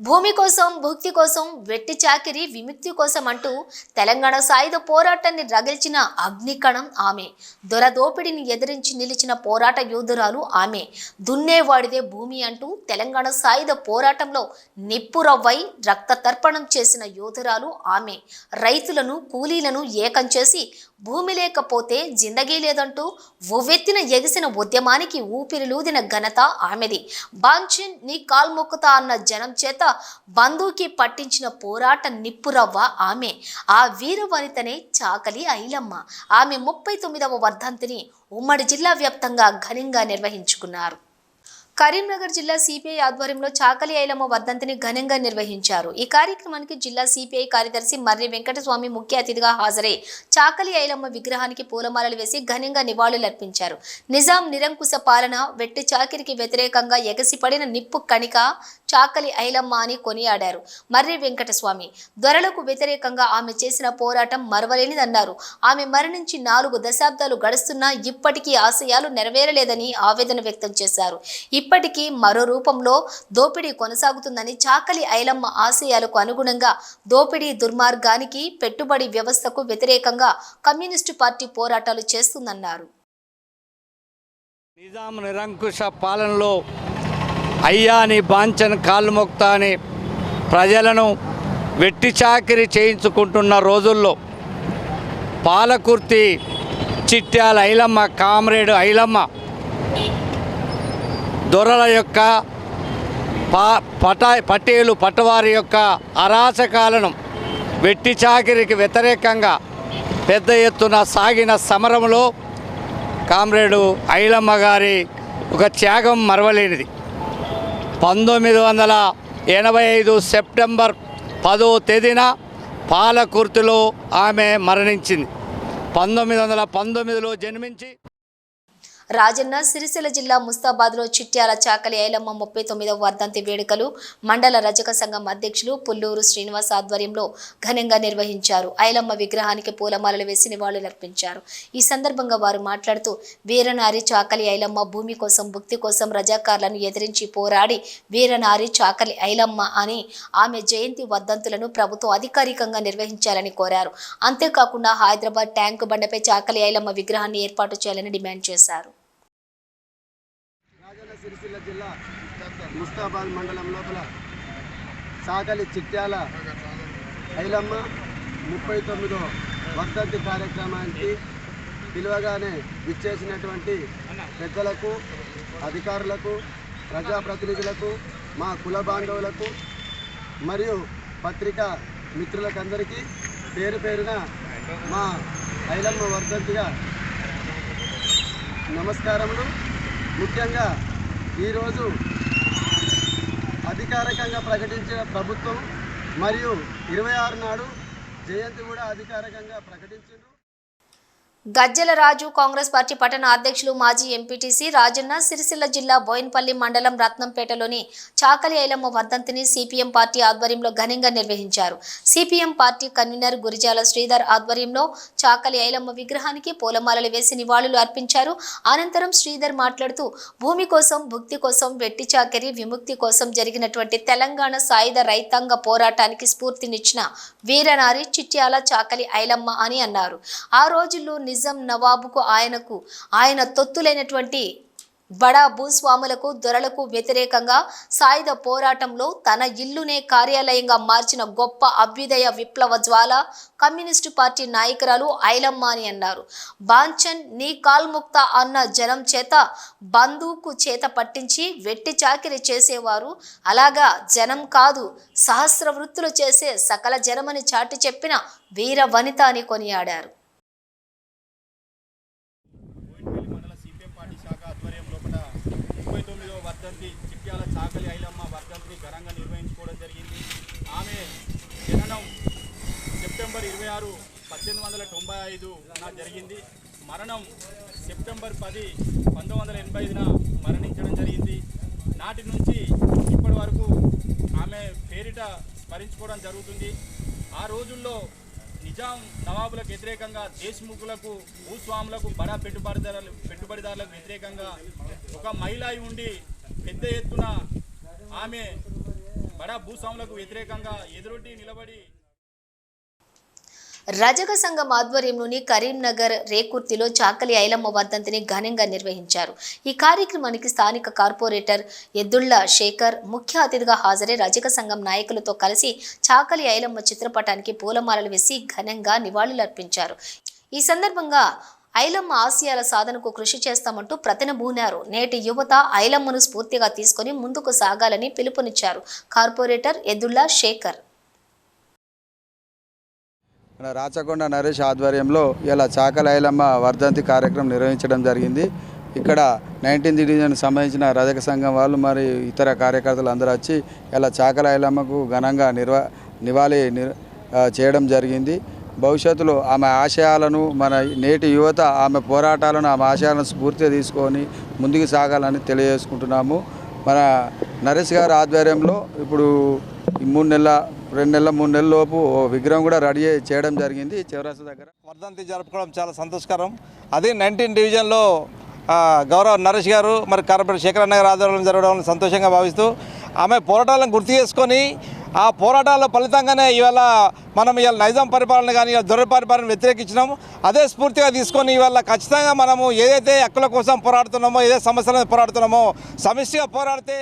భూమి కోసం భుక్తి కోసం వెట్టి చాకిరి విముక్తి కోసం అంటూ తెలంగాణ సాయుధ పోరాటాన్ని రగిల్చిన అగ్నికణం ఆమె. దొరదోపిడిని ఎదిరించి నిలిచిన పోరాట యోధురాలు ఆమె. దున్నేవాడిదే భూమి అంటూ తెలంగాణ సాయుధ పోరాటంలో నిప్పురవ్వై రక్త తర్పణం చేసిన యోధురాలు ఆమె. రైతులను కూలీలను ఏకం చేసి భూమి లేకపోతే జిందగీ లేదంటూ ఉవ్వెత్తిన ఎగిసిన ఉద్యమానికి ఊపిరిలూదిన ఘనత ఆమెది. బాంచిన్ నీ కాల్మొక్కుతా అన్న జనం చేత బంధుకి పట్టించిన పోరాట నిప్పురవ్వ ఆమె. ఆ వీర వనితనే చాకలి ఐలమ్మ. ఆమె ముప్పై తొమ్మిదవ వర్ధంతిని ఉమ్మడి జిల్లా వ్యాప్తంగా ఘనంగా నిర్వహించుకున్నారు. కరీంనగర్ జిల్లా సిపిఐ ఆధ్వర్యంలో చాకలి ఐలమ్మ వర్ధంతిని ఘనంగా నిర్వహించారు. ఈ కార్యక్రమానికి జిల్లా సిపిఐ కార్యదర్శి మర్రి వెంకటస్వామి ముఖ్య అతిథిగా హాజరై చాకలి ఐలమ్మ విగ్రహానికి పూలమాలలు వేసి ఘనంగా నివాళులర్పించారు. నిజాం నిరంకుశ పాలన వెట్టి చాకిరికి వ్యతిరేకంగా ఎగసిపడిన నిప్పు కణిక చాకలి ఐలమ్మ అని కొనియాడారు. మర్రి వెంకటస్వామి. దొరలకు వ్యతిరేకంగా ఆమె చేసిన పోరాటం మరవలేనిదన్నారు. ఆమె మరణించి నాలుగు దశాబ్దాలు గడుస్తున్నా ఇప్పటికీ ఆశయాలు నెరవేరలేదని ఆవేదన వ్యక్తం చేశారు. ఇప్పటికీ మరో రూపంలో దోపిడీ కొనసాగుతుందని చాకలి ఐలమ్మ ఆశయాలకు అనుగుణంగా దోపిడీ దుర్మార్గానికి పెట్టుబడి వ్యవస్థకు వ్యతిరేకంగా కమ్యూనిస్టు పార్టీ పోరాటాలు చేస్తుందన్నారు. నిజాం నిరంకుశ పాలనలో అయ్యాని బాంచన్ కాలుమొక్తా అని ప్రజలను వెట్టి చాకిరి చేయించుకుంటున్న రోజుల్లో పాలకుర్తి చిట్యాల ఐలమ్మ కామ్రేడ్ ఐలమ్మ దొరల యొక్క పా పటా పటేలు పటవారి యొక్క అరాచకాలను వెట్టి చాకిరికి వ్యతిరేకంగా పెద్ద ఎత్తున సాగిన సమరంలో కామ్రేడు ఐలమ్మ గారి ఒక త్యాగం మరవలేనిది. పంతొమ్మిది వందల ఎనభై ఐదు సెప్టెంబర్ పదో తేదీన పాలకుర్తిలో ఆమె మరణించింది. పంతొమ్మిది వందల పంతొమ్మిదిలో జన్మించి రాజన్న సిరిసిల్ల జిల్లా ముస్తాబాద్లో చిట్యాల చాకలి ఐలమ్మ ముప్పై తొమ్మిదవ వర్ధంతి వేడుకలు మండల రజక సంఘం అధ్యక్షులు పుల్లూరు శ్రీనివాస్ ఆధ్వర్యంలో ఘనంగా నిర్వహించారు. ఐలమ్మ విగ్రహానికి పూలమాలలు వేసి నివాళులర్పించారు. ఈ సందర్భంగా వారు మాట్లాడుతూ వీరనారి చాకలి ఐలమ్మ భూమి కోసం భుక్తి కోసం రజాకారులను ఎదిరించి పోరాడి వీరనారి చాకలి ఐలమ్మ అని ఆమె జయంతి వర్ధంతులను ప్రభుత్వం అధికారికంగా నిర్వహించాలని కోరారు. అంతేకాకుండా హైదరాబాద్ ట్యాంకు బండపై చాకలి ఐలమ్మ విగ్రహాన్ని ఏర్పాటు చేయాలని డిమాండ్ చేశారు. సిరిసిల్ల జిల్లా ముస్తాబాద్ మండలం లోపల సాగలి చిట్యాల ఐలమ్మ ముప్పై తొమ్మిదో వర్ధంతి కార్యక్రమానికి పిలువగానే విచ్చేసినటువంటి పెద్దలకు అధికారులకు ప్రజాప్రతినిధులకు మా కుల బాంధవులకు మరియు పత్రికా మిత్రులకందరికీ పేరు పేరున మా ఐలమ్మ వర్ధంతిగా నమస్కారములు. ముఖ్యంగా ఈరోజు అధికారికంగా ప్రకటించిన ప్రభుత్వం మరియు ఇరవై ఆరు నాడు జయంతి కూడా అధికారికంగా ప్రకటించారు గజ్జెల రాజు కాంగ్రెస్ పార్టీ పట్టణ అధ్యక్షులు మాజీ ఎంపీటీసీ రాజన్న సిరిసిల్ల జిల్లా బోయిన్పల్లి మండలం రత్నంపేటలోని చాకలి ఐలమ్మ వర్ధంతిని సిపిఎం పార్టీ ఆధ్వర్యంలో ఘనంగా నిర్వహించారు. CPM party convener Gurijala Sridhar ఆధ్వర్యంలో చాకలి ఐలమ్మ విగ్రహానికి పూలమాలలు వేసి నివాళులు అర్పించారు. అనంతరం శ్రీధర్ మాట్లాడుతూ భూమి కోసం భుక్తి కోసం వెట్టి చాకరి విముక్తి కోసం జరిగినటువంటి తెలంగాణ సాయుధ రైతాంగ పోరాటానికి స్ఫూర్తినిచ్చిన వీరనారి చిట్యాల చాకలి ఐలమ్మ అని అన్నారు. ఆ రోజుల్లో నిజాం నవాబుకు ఆయనకు ఆయన తొత్తులైనటువంటి బడా భూస్వాములకు దొరలకు వ్యతిరేకంగా సాయుధ పోరాటంలో తన ఇల్లునే కార్యాలయంగా మార్చిన గొప్ప అభ్యుదయ విప్లవ జ్వాల కమ్యూనిస్టు పార్టీ నాయకురాలు ఐలమ్మ అని అన్నారు. బాంచన్ నీ కాల్ముక్త అన్న జనం చేత బందూకు చేత పట్టించి వెట్టి చాకిరి చేసేవారు. అలాగా జనం కాదు సహస్ర వృత్తులు చేసే సకల జనమని చాటి చెప్పిన వీర వనిత అని కొనియాడారు బోయినపల్లి మండల సిపిఎం పార్టీ శాఖ ఆధ్వర్యం లోపల ముప్పై తొమ్మిదవ వర్ధంతి చిట్యాల ఐలమ్మ వర్ధంతిని ఘనంగా నిర్వహించుకోవడం జరిగింది. ఆమె జననం సెప్టెంబర్ ఇరవై ఆరు పద్దెనిమిది వందల తొంభై ఐదు జరిగింది. మరణం సెప్టెంబర్ పది పంతొమ్మిది వందల ఎనభై ఐదున మరణించడం జరిగింది. నాటి నుంచి ఇప్పటి వరకు ఆమె పేరిట స్మరించుకోవడం జరుగుతుంది. ఆ రోజుల్లో నిజాం నవాబులకు వ్యతిరేకంగా దేశ్ముఖులకు భూస్వాములకు బడా పెట్టుబడిదారులు పెట్టుబడిదారులకు వ్యతిరేకంగా ఒక మహిళ ఉండి పెద్ద ఎత్తున ఆమె బడా భూస్వాములకు వ్యతిరేకంగా ఎదురొడ్డి నిలబడి రజక సంఘం ఆధ్వర్యంలోని కరీంనగర్ రేకుర్తిలో చాకలి ఐలమ్మ వర్ధంతిని ఘనంగా నిర్వహించారు. ఈ కార్యక్రమానికి స్థానిక కార్పొరేటర్ ఎద్దుళ్ళ శేఖర్ ముఖ్య అతిథిగా హాజరై రజక సంఘం నాయకులతో కలిసి చాకలి ఐలమ్మ చిత్రపటానికి పూలమాలలు వేసి ఘనంగా నివాళులర్పించారు. ఈ సందర్భంగా ఐలమ్మ ఆశయాల సాధనకు కృషి చేస్తామంటూ ప్రతినబూనారు నేటి యువత ఐలమ్మను స్ఫూర్తిగా తీసుకొని ముందుకు సాగాలని పిలుపునిచ్చారు. కార్పొరేటర్ ఎదుల్లా శేఖర్. మన రాచకొండ నరేష్ ఆధ్వర్యంలో ఇలా చాకల ఐలమ్మ వర్ధంతి కార్యక్రమం నిర్వహించడం జరిగింది. ఇక్కడ నైన్టీన్త్ డివిజన్కి సంబంధించిన రజక సంఘం వాళ్ళు మరి ఇతర కార్యకర్తలు అందరూ వచ్చి ఇలా చాకల ఐలమ్మకు ఘనంగా నిర్వా నివాళి చేయడం జరిగింది. భవిష్యత్తులో ఆమె ఆశయాలను మన నేటి యువత ఆమె పోరాటాలను ఆమె ఆశయాలను స్ఫూర్తిగా తీసుకొని ముందుకు సాగాలని తెలియజేసుకుంటున్నాము. మన నరేష్ గారి ఆధ్వర్యంలో ఇప్పుడు మూడు నెలల రెండు నెలల మూడు నెలల లోపు ఓ విగ్రహం కూడా రెడీ చేయడం జరిగింది చౌరాసా దగ్గర. వర్ధంతి జరుపుకోవడం చాలా సంతోషకరం. అది నైన్టీన్ డివిజన్లో గౌరవ నరేష్ గారు మరి కార్పొరేటర్ శేఖరన్న అన్న గారు ఆధ్వర్యంలో జరగడం సంతోషంగా భావిస్తూ ఆమె పోరాటాలను గుర్తు చేసుకొని ఆ పోరాటాల ఫలితంగానే ఇవాళ మనం ఇవాళ నైజాం పరిపాలన కానీ ఇవాళ దొర పరిపాలన వ్యతిరేకించినాము. అదే స్ఫూర్తిగా తీసుకొని ఇవాళ ఖచ్చితంగా మనము ఏదైతే హక్కుల కోసం పోరాడుతున్నామో ఏదైతే సమస్యలను పోరాడుతున్నామో సమిష్టిగా పోరాడితే